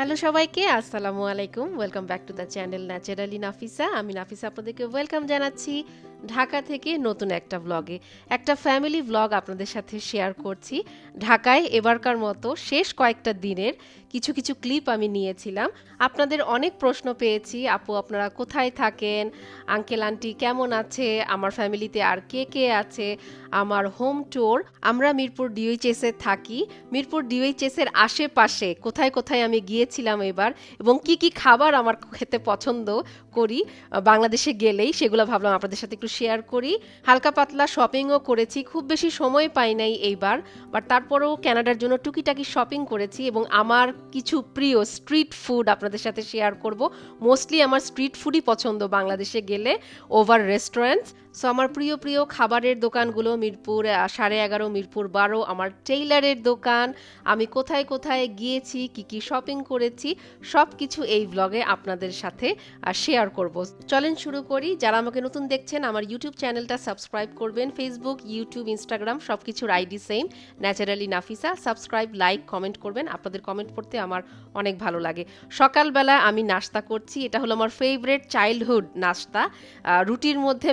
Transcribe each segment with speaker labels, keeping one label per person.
Speaker 1: Hello সবাইকে, আসসালামু আলাইকুম। Welcome back to the channel naturally Nafisa আমি নাফিসা আপনাদেরকে ওয়েলকাম জানাচ্ছি। ঢাকা থেকে নতুন একটা ব্লগে একটা ফ্যামিলি ব্লগ আপনাদের সাথে শেয়ার করছি। ঢাকায় এবারকার মতো শেষ কয়েকটা দিনের কিছু কিছু ক্লিপ আমি নিয়েছিলাম। আপনাদের অনেক প্রশ্ন পেয়েছি, আপু, আপনারা কোথায় থাকেন? আঙ্কেল আন্টি কেমন আছে? আমার ফ্যামিলিতে আর কে কে আছে? আমার হোম ট্যুর আমরা মিরপুর ডিওইচএস এ থাকি। মিরপুর ডিওইচএস এর আশেপাশে কোথায় কোথায় আমি গিয়েছিলাম এবার এবং কি কি খাবার আমার খেতে পছন্দ করি বাংলাদেশে গেলেই সেগুলো ভাবলাম আপনাদের সাথে একটু শেয়ার করি। হালকা পাতলা শপিংও করেছি, খুব বেশি সময় পাই নাই এইবার বাট তারপরেও ক্যানাডার জন্য টুকিটাকি শপিং করেছি এবং আমার কিছু প্রিয় স্ট্রিট ফুড আপনাদের সাথে শেয়ার করব। মোস্টলি আমার স্ট্রিট ফুডই পছন্দ, বাংলাদেশে গেলে ওভার রেস্টুরেন্টস সো আমার প্রিয় প্রিয় খাবারের দোকানগুলো মিরপুর সাড়ে এগারো মিরপুর বারো, আমার টেইলারের দোকান। আমি কোথায় কোথায় গিয়েছি, কি কি শপিং করেছি সব কিছু এই ব্লগে আপনাদের সাথে শেয়ার করব। চলেন শুরু করি। যারা আমাকে নতুন দেখছেন, আমার ইউটিউব চ্যানেলটা সাবস্ক্রাইব করবেন। ফেসবুক ইউটিউব ইনস্টাগ্রাম সব কিছুর ID same naturally Nafisa subscribe like comment করবেন। আপনাদের কমেন্ট পড়তে আমার অনেক ভালো লাগে। সকালবেলা আমি নাস্তা করছি। এটা হলো আমার ফেভারেট চাইল্ডহুড নাস্তা। রুটির মধ্যে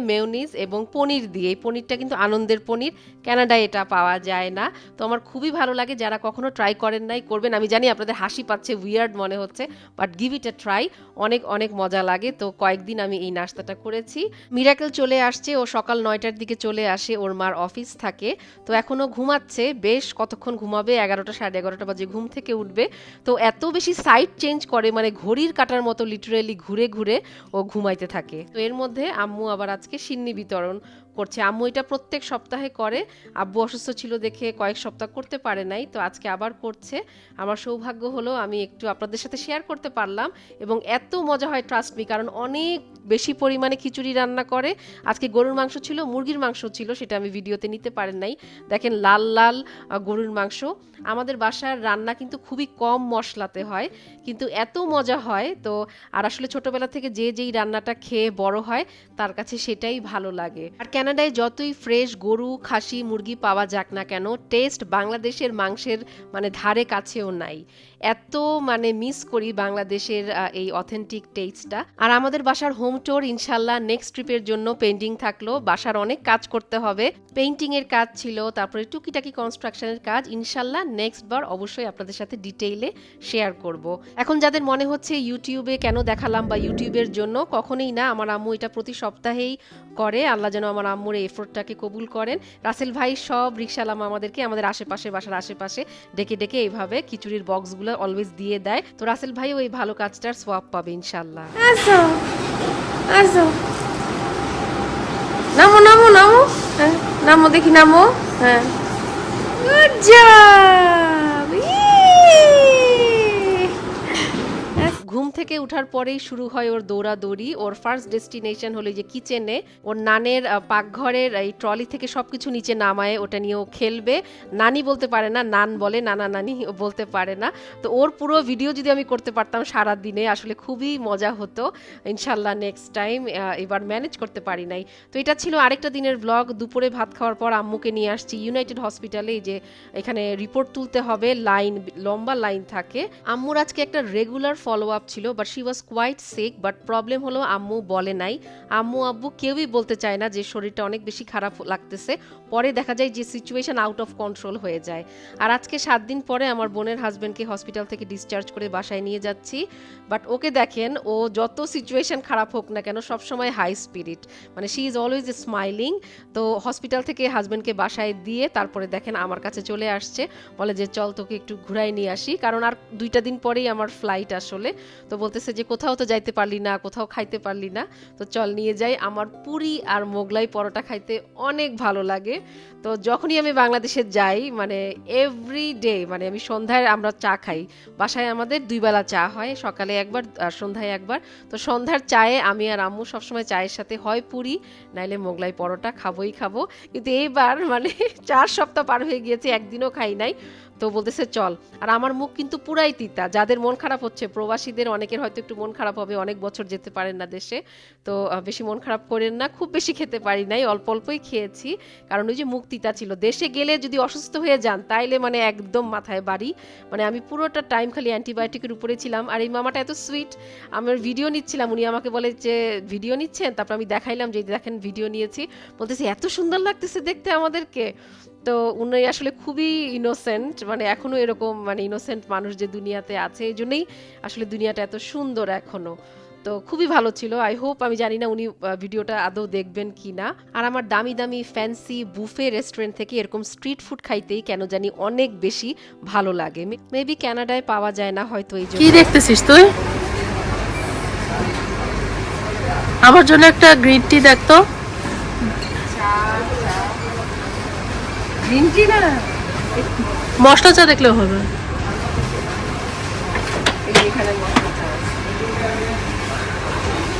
Speaker 1: মেয়নিজ এবং পনির দিয়ে। এই পনিরটা কিন্তু আনন্দের পনির। কানাডায় এটা পাওয়া যায় না। তো আমার খুবই ভালো লাগে যারা কখনো ট্রাই করেন নাই, করবেন। আমি জানি আপনাদের হাসি পাচ্ছে উইয়ার্ড মনে হচ্ছে but give it a try অনেক অনেক মজা লাগে। তো কয়েকদিন আমি এই নাস্তাটা করেছি। মিরাকেল চলে আসছে। ও সকাল নয়টার দিকে চলে আসে। ওর মার অফিস থাকে। তো এখনও ঘুমাচ্ছে। বেশ কতক্ষণ ঘুমাবে? এগারোটা, সাড়ে এগারোটা বাজে ঘুম থেকে উঠবে। তো এত বেশি সাইড চেঞ্জ করে মানে ঘড়ির কাটার মতো লিটারেলি ঘুরে ঘুরে ও ঘুমাইতে থাকে। তো এর মধ্যে আম্মু আবার আজকে সিন্নি বিতরণ করছে। আম্মু এটা প্রত্যেক সপ্তাহে করে। আব্বু অসুস্থ ছিল দেখে কয়েক সপ্তাহ করতে পারে নাই, তো আজকে আবার করছে। আমার সৌভাগ্য হলো আমি একটু আপনাদের সাথে শেয়ার করতে পারলাম এবং এত মজা হয় ট্রাস্ট মি কারণ অনেক বেশি পরিমাণে খিচুড়ি রান্না করে। আজকে গরুর মাংস ছিল, মুরগির মাংস ছিল, সেটা আমি ভিডিওতে নিতে পারেন নাই। দেখেন লাল লাল গরুর মাংস। আমাদের বাসার রান্না কিন্তু খুবই কম মশলাতে হয়, কিন্তু এত মজা হয়, তো আর আসলে ছোটবেলা থেকে যে, যেই রান্নাটা খেয়ে বড় হয়, তার কাছে সেটাই ভালো লাগে। আর কানাডায় যতই ফ্রেশ গরু, খাসি, মুরগি পাওয়া যাক না কেন, টেস্ট বাংলাদেশের মাংসের মানে ধারে কাছেও নাই। এত মানে মিস করি বাংলাদেশের এই অথেন্টিক টেস্টটা আর আমাদের বাসার হোম ট্যুর ইনশাল্লাহ নেক্সট ট্রিপের জন্য পেন্ডিং থাকল। বাসার অনেক কাজ করতে হবে। পেইন্টিং এর কাজ ছিল, তারপরে টুকিটাকি কনস্ট্রাকশনের কাজ। ইনশাল্লাহ নেক্সট বার অবশ্যই আপনাদের সাথে ডিটেইলে শেয়ার করব। এখন যাদের মনে হচ্ছে ইউটিউবে কেন দেখালাম বা ইউটিউবের জন্য, কখনোই না, আমার আম্মু এটা প্রতি সপ্তাহেই করে। আল্লাহ যেন আমার আম্মুর এফোর্টটাকে কবুল করেন। রাসেল ভাই সব রিক্সালাম আমাদেরকে আমাদের আশেপাশে, বাসার আশেপাশে ডেকে ডেকে এইভাবে খিচুড়ির বক্সগুলো অলওয়েজ দিয়ে দেয়। তো রাসেল ভাই ওই ভালো কাজটার সোয়াব পাবে ইনশাল্লাহ
Speaker 2: নামো নামো নামো। হ্যাঁ নামো দেখি, নামো। হ্যাঁ।
Speaker 1: ঘুম থেকে উঠার পরেই শুরু হয় ওর দৌড়াদৌড়ি। ওর ফার্স্ট ডেস্টিনেশন হলো যে কিচেনে ওর নানের পাকঘরের এই ট্রলি থেকে সব কিছু নিচে নামায়, ওটা নিয়ে ও খেলবে। নানি বলতে পারে না, নান বলে, নানা নানি বলতে পারে না। তো ওর পুরো ভিডিও যদি আমি করতে পারতাম সারা দিনে আসলে খুবই মজা হতো। ইনশাল্লাহ নেক্সট টাইম এবার ম্যানেজ করতে পারি নাই। তো এটা ছিল আরেকটা দিনের ব্লগ দুপুরে ভাত খাওয়ার পর আম্মুকে নিয়ে আসছি ইউনাইটেড হসপিটালে যে এখানে রিপোর্ট তুলতে হবে লাইন লম্বা লাইন থাকে। আম্মুর আজকে একটা রেগুলার ফলো আপ ছিল but she was quite sick but problem হলো আম্মু বলে নাই। আম্মু, আব্বু কেউই বলতে চায় না যে শরীরটা অনেক বেশি খারাপ লাগতেছে। পরে দেখা যায় যে সিচুয়েশন আউট অফ কন্ট্রোল হয়ে যায়। আর আজকে সাত দিন পরে আমার বোনের হাজব্যান্ডকে হসপিটাল থেকে ডিসচার্জ করে বাসায় নিয়ে যাচ্ছি। বাট ওকে দেখেন, ও যত সিচুয়েশন খারাপ হোক না কেন, সবসময় হাই স্পিরিট মানে শি ইজ অলওয়েজ স্মাইলিং তো হসপিটাল থেকে হাজব্যান্ডকে বাসায় দিয়ে তারপরে দেখেন আমার কাছে চলে আসছে। বলে যে, চল তোকে একটু ঘুরাই নিয়ে আসি। কারণ আর দুইটা দিন পরেই আমার ফ্লাইট আসলে। তো বলতেছে যে কোথাও তো যাইতে পারলি না, কোথাও খাইতে পারলি না। তো চল নিয়ে যাই, আমার পুরি আর মোগলাই পরোটা খাইতে অনেক ভালো লাগে। তো যখনই আমি বাংলাদেশে যাই মানে এভরি ডে মানে আমি সন্ধ্যায় আমরা চা খাই। বাসায় আমাদের দুই বেলা চা হয়, সকালে একবার আর সন্ধ্যায় একবার। তো সন্ধ্যার চায়ে আমি আর আম্মু সবসময় চায়ের সাথে হয় পুরি, নাইলে মোগলাই পরোটা খাবোই খাব। কিন্তু এইবার মানে চার সপ্তাহ পার হয়ে গিয়েছে, একদিনও খাই নাই। তো বলতেছে, চল। আর আমার মুখ কিন্তু পুরাই তিতা। যাদের মন খারাপ হচ্ছে, প্রবাসীদের অনেকের হয়তো একটু মন খারাপ হবে, অনেক বছর যেতে পারেন না দেশে। তো বেশি মন খারাপ করেন না, খুব বেশি খেতে পারি নাই, অল্প অল্পই খেয়েছি। কারণ ওই যে মুখ তিতা ছিল, দেশে গেলে যদি অসুস্থ হয়ে যান, তাইলে মানে একদম মাথায় বাড়ি। মানে আমি পুরোটা টাইম খালি অ্যান্টিবায়োটিকের উপরে ছিলাম। আর এই মামাটা এত সুইট আমার ভিডিও নিচ্ছিলাম। উনি আমাকে বলে যে ভিডিও নিচ্ছেন? তারপর আমি দেখাইলাম যে দেখেন ভিডিও নিয়েছি। বলতেছি, এত সুন্দর লাগতেছে দেখতে আমাদেরকে। তো উনি আসলে খুবই ইনোসেন্ট মানে এখনও এরকম মানে ইনোসেন্ট মানুষ যে দুনিয়াতে আছে এই জন্যই আসলে দুনিয়াটা এত সুন্দর এখনও। তো খুবই ভালো ছিল। আই হোপ আমি জানি না উনি ভিডিওটা আদৌ দেখবেন কি না। আর আমার দামি দামি ফ্যান্সি বুফে রেস্টুরেন্ট থেকে এরকম স্ট্রিট ফুড খাইতেই কেন জানি অনেক বেশি ভালো লাগে। মেবি কানাডায় পাওয়া যায় না হয়তো এই জন্য।
Speaker 2: কি দেখতেছিস তুই? আমার জন্য একটা গ্রিন টি দেখতো
Speaker 1: গ্রিন টি না?
Speaker 2: মশলা চা দেখলেও হবে।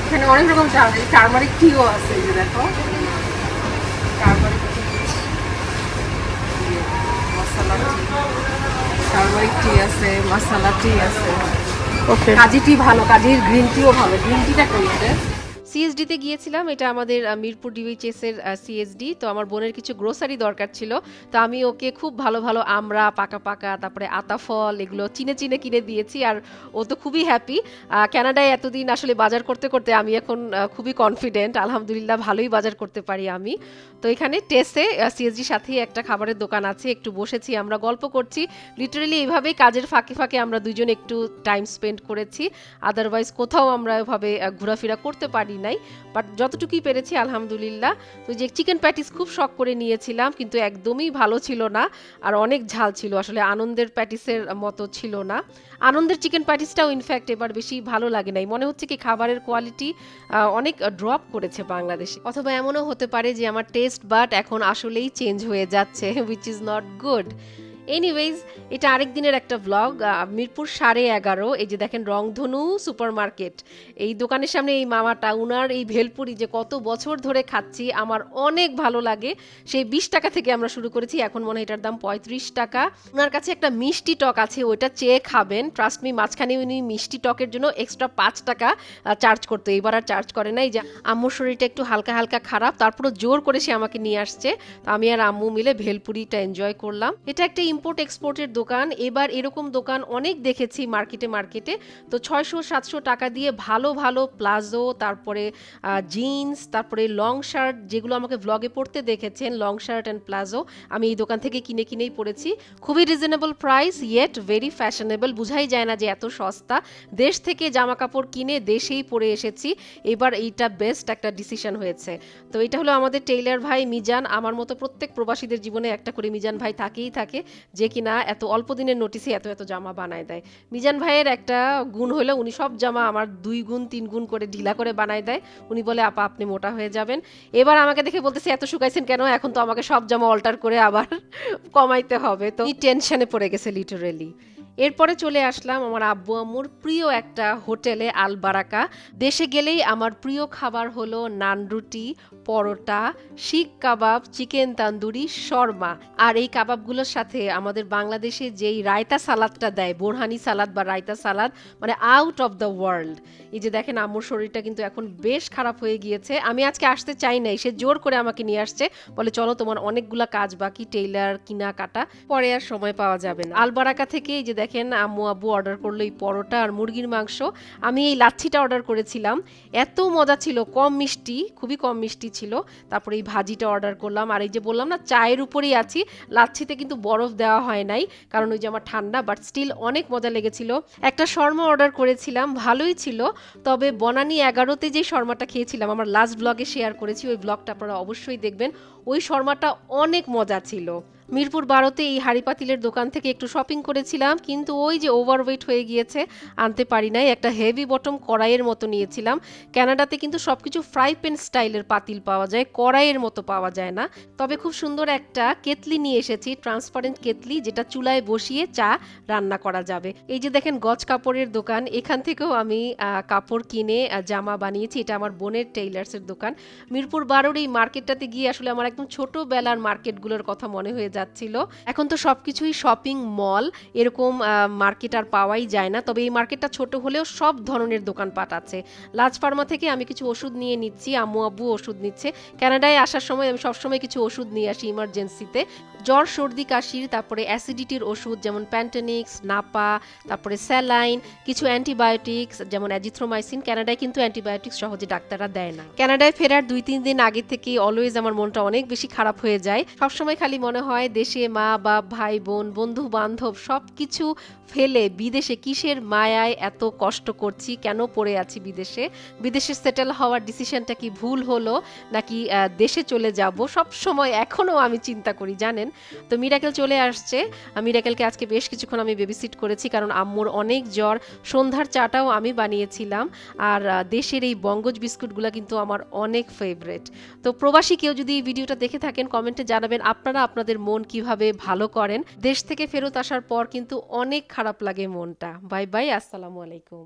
Speaker 1: এখানে অনেক রকম চা আছে টারমারিক টিও আছে এই যে দেখো। টারমারিক মশলা টি টি আছে মশলা টি আছে।
Speaker 2: ওকে
Speaker 1: কাজি টি ভালো কাজির গ্রিন টিও ভালো গ্রিন টিটা কইতে সিএসডিতে গিয়েছিলাম, এটা আমাদের মিরপুর ডিভিচএস এর সিএসডি তো আমার বোনের কিছু গ্রোসারি দরকার ছিল, তো আমি ওকে খুব ভালো ভালো আমরা, পাকা পাকা, তারপরে আতা ফল, এগুলো চিনে চিনে কিনে দিয়েছি, আর ও তো খুবই হ্যাপি কানাডায় এতদিন আসলে বাজার করতে করতে আমি এখন খুবই কনফিডেন্ট আলহামদুলিল্লাহ ভালোই বাজার করতে পারি আমি। তো এখানে টেসে সিএসডির সাথেই একটা খাবারের দোকান আছে, একটু বসেছি, আমরা গল্প করছি। লিটারেলি এইভাবেই কাজের ফাঁকে ফাঁকে আমরা দুজন একটু টাইম স্পেন্ড করেছি আদারওয়াইজ কোথাও আমরা এভাবে ঘোরাফেরা করতে পারি নাই বাট যতটুকুই পেরেছি, আলহামদুলিল্লাহ। তো যে চিকেন প্যাটিস খুব শখ করে নিয়েছিলাম, কিন্তু একদমই ভালো ছিল না, আর অনেক ঝাল ছিল। আসলে আনন্দের প্যাটিসের মতো ছিল না। আনন্দের চিকেন প্যাটিসটাও ইনফ্যাক্ট এবার বেশি ভালো লাগে নাই। মনে হচ্ছে কি খাবারের কোয়ালিটি অনেক ড্রপ করেছে বাংলাদেশে। অথবা এমনও হতে পারে যে আমার টেস্ট বাট এখন আসলেই চেঞ্জ হয়ে যাচ্ছে which is not good anyways এটা আরেক দিনের একটা ব্লগ মিরপুর সাড়ে এগারো, এই যে দেখেন রংধনু সুপার মার্কেট এই দোকানের সামনে এই মামাটা, উনার এই ভেলপুরি যে কত বছর ধরে খাচ্ছি, আমার অনেক ভালো লাগে। সেই বিশ টাকা থেকে আমরা শুরু করেছি, এখন মনে হয় এটার দাম পঁয়ত্রিশ টাকা। ওনার কাছে একটা মিষ্টি টক আছে, ওইটা চেয়ে খাবেন। ট্রাস্ট মি মাঝখানে উনি মিষ্টি টকের জন্য এক্সট্রা পাঁচ টাকা চার্জ করতো। এবার আর চার্জ করে নাই। যে, আম্মুর শরীরটা একটু হালকা হালকা খারাপ, তারপরও জোর করে সে আমাকে নিয়ে আসছে। তো আমি আর আম্মু মিলে ভেলপুরিটা এনজয় করলাম। এটা একটা ইম্পোর্ট এক্সপোর্টের দোকান। এবার এরকম দোকান অনেক দেখেছি মার্কেটে মার্কেটে। তো ছয়শো সাতশো টাকা দিয়ে ভালো ভালো প্লাজো, তারপরে জিন্স, তারপরে লং শার্ট যেগুলো আমাকে ব্লগে পড়তে দেখেছেন, লং শার্ট অ্যান্ড প্লাজো, আমি এই দোকান থেকে কিনে, কিনেই পড়েছি। খুবই reasonable price yet very fashionable বুঝাই যায় না যে এত সস্তা। দেশ থেকে জামা কাপড় কিনে দেশেই পরে এসেছি। এবার এইটা বেস্ট একটা ডিসিশন হয়েছে। তো এটা হলো আমাদের টেইলার ভাই মিজান। আমার মতো প্রত্যেক প্রবাসীদের জীবনে একটা করে মিজান ভাই থাকেই থাকে। যে কিনা এত অল্প দিনের নোটিসে এত এত জামা বানায় দেয়। মিজান ভাইয়ের একটা গুণ হলো উনি সব জামা আমার দুই গুণ, তিন গুণ করে ঢিলা করে বানায় দেয়। উনি বলে, আপা, আপনি মোটা হয়ে যাবেন। এবার আমাকে দেখে বলতেছে, এত শুকাইছেন কেন? এখন তো আমাকে সব জামা অল্টার করে আবার কমাইতে হবে। তো টেনশনে পড়ে গেছে লিটারেলি এরপরে চলে আসলাম আমার আব্বু আম্মুর প্রিয় একটা হোটেলে আলবারাকা। দেশে গেলেই আমার প্রিয় খাবার হলো নান রুটি, পরোটা, শিখ কাবাব, চিকেন তান্দুরি, শর্মা। আর এই কাবাবগুলোর সাথে আমাদের বাংলাদেশে যেই রায়তা সালাদটা দেয়, বোরহানি সালাদ বা রায়তা সালাদ মানে আউট অফ দ্য ওয়ার্ল্ড এই যে দেখেন আম্মুর শরীরটা কিন্তু এখন বেশ খারাপ হয়ে গিয়েছে। আমি আজকে আসতে চাই নাই, সে জোর করে আমাকে নিয়ে আসছে। বলে, চলো, তোমার অনেকগুলা কাজ বাকি, টেইলার কিনা কাটা পরে আর সময় পাওয়া যাবে না। আলবারাকা থেকে এই যে দেখেন আম্মু, আব্বু অর্ডার করল এই পরোটা আর মুরগির মাংস। আমি এই লাচ্ছিটা অর্ডার করেছিলাম। এত মজা ছিল, কম মিষ্টি, খুবই কম মিষ্টি ছিল। তারপরে এই ভাজিটা অর্ডার করলাম। আর এই যে বললাম না, চায়ের উপরেই আছি। লাচ্ছিতে কিন্তু বরফ দেওয়া হয় নাই, কারণ ওই যে আমার ঠান্ডা বাট স্টিল অনেক মজা লেগেছিল। একটা শর্মা অর্ডার করেছিলাম, ভালোই ছিল। তবে বনানি এগারোতে যে শর্মাটা খেয়েছিলাম, আমার লাস্ট ব্লগে শেয়ার করেছি, ওই ব্লগটা আপনারা অবশ্যই দেখবেন। ওই শর্মাটা অনেক মজা ছিল। মিরপুর বারোতে এই হাড়ি পাতিলের দোকান থেকে একটু শপিং করেছিলাম, কিন্তু ওই যে ওভারওয়েট হয়ে গিয়েছে, আনতে পারি নাই। একটা হেভি বটম কড়াইয়ের মতো নিয়েছিলাম। কানাডাতে কিন্তু সব কিছু ফ্রাই প্যান স্টাইলের পাতিল পাওয়া যায়, কড়াইয়ের মতো পাওয়া যায় না। তবে খুব সুন্দর একটা কেতলি নিয়ে এসেছি ট্রান্সপারেন্ট কেতলি, যেটা চুলায় বসিয়ে চা রান্না করা যাবে। এই যে দেখেন গজ কাপড়ের দোকান, এখান থেকেও আমি কাপড় কিনে জামা বানিয়েছি, এটা আমার বোনের টেইলার্সের দোকান। মিরপুর বারোর এই মার্কেটটাতে গিয়ে আসলে আমার একদম ছোটবেলার মার্কেটগুলোর কথা মনে হয়ে যাচ্ছিল। এখন তো সবকিছুই শপিং মল এরকম মার্কেট আর পাওয়াই যায় না। তবে এই মার্কেটটা ছোট হলেও সব ধরনের দোকানপাট আছে। লাজ ফার্মা থেকে আমি কিছু ওষুধ নিয়ে নিচ্ছি, আম্মু আব্বু ওষুধ নিচ্ছে। কানাডায় আসার সময় আমি সবসময় কিছু ওষুধ নিয়ে আসি ইমার্জেন্সিতে জ্বর, সর্দি, কাশির, তারপরে অ্যাসিডিটির ওষুধ যেমন প্যান্টেনিক্স নাপা তারপরে স্যালাইন কিছু অ্যান্টিবায়োটিক্স যেমন অ্যাজিথ্রোমাইসিন কানাডায় কিন্তু অ্যান্টিবায়োটিক্স সহজে ডাক্তাররা দেয় না। কানাডায় ফেরার দুই, তিন দিন আগে থেকে অলওয়েজ আমার মনটা অনেক বেশি খারাপ হয়ে যায়। সবসময় খালি মনে হয় দেশে মা বাপ ভাই বোন বন্ধু বান্ধব সব কিছু ফেলে বিদেশে কিসের মায়ায় এত কষ্ট করছি? কেন পড়ে আছি বিদেশে? বিদেশে সেটেল হওয়ার ডিসিশনটা কি ভুল হলো? নাকি দেশে চলে যাব? সব সময় এখনও আমি চিন্তা করি, জানেন? তো মিরাকেল চলে আসছে। মিরাকেলকে আজকে বেশ কিছুক্ষণ আমি বেবিসিট করেছি কারণ আম্মুর অনেক জ্বর। সন্ধ্যার চাটাও আমি বানিয়েছিলাম। আর দেশের এই বঙ্গজ বিস্কুটগুলো কিন্তু আমার অনেক ফেভারেট তো প্রবাসী কেউ যদি ভিডিওটা দেখে থাকেন কমেন্টে জানাবেন আপনারা আপনাদের মন কীভাবে ভালো করেন। দেশ থেকে ফেরত আসার পর কিন্তু অনেক খারাপ লাগে মনটা। বাই বাই আসসালামু আলাইকুম।